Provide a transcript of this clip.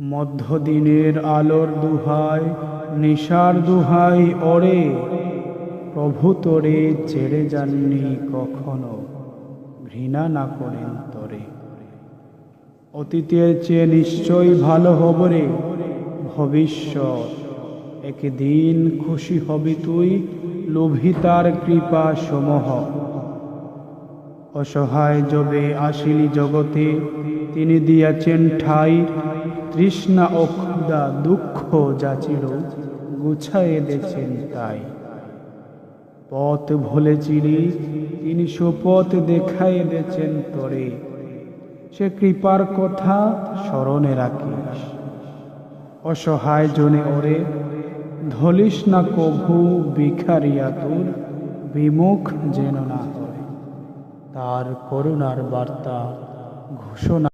মধ্যদিনের আলোর দুহাই, নিশার দুহাই ওরে প্রভু তোরে ছেড়ে যাননি কখনো, ঘৃণা না করেন তরে। অতীতের চেয়ে নিশ্চয়ই ভালো হব রে ভবিষ্যৎ, একদিন খুশি হবি তুই লোভিতার কৃপা সমূহ। অসহায় যবে আসিলি জগতে, তিনি দিয়াছেন ঠাই তৃষ্ণা ও ক্ষুদা দুঃখ যাচিল গুছায়ে দেছেন তাই। পথ ভুলে চিরি, তিনি সুপথ দেখাইয়ে দেছেন তরে। সে কৃপার কথা স্মরণে রাখিস। অসহায় জনে ওরে, ধলিস না কভু ভিখারিয়া তোর, বিমুখ যেন না তার করুণার বার্তা ঘোষণা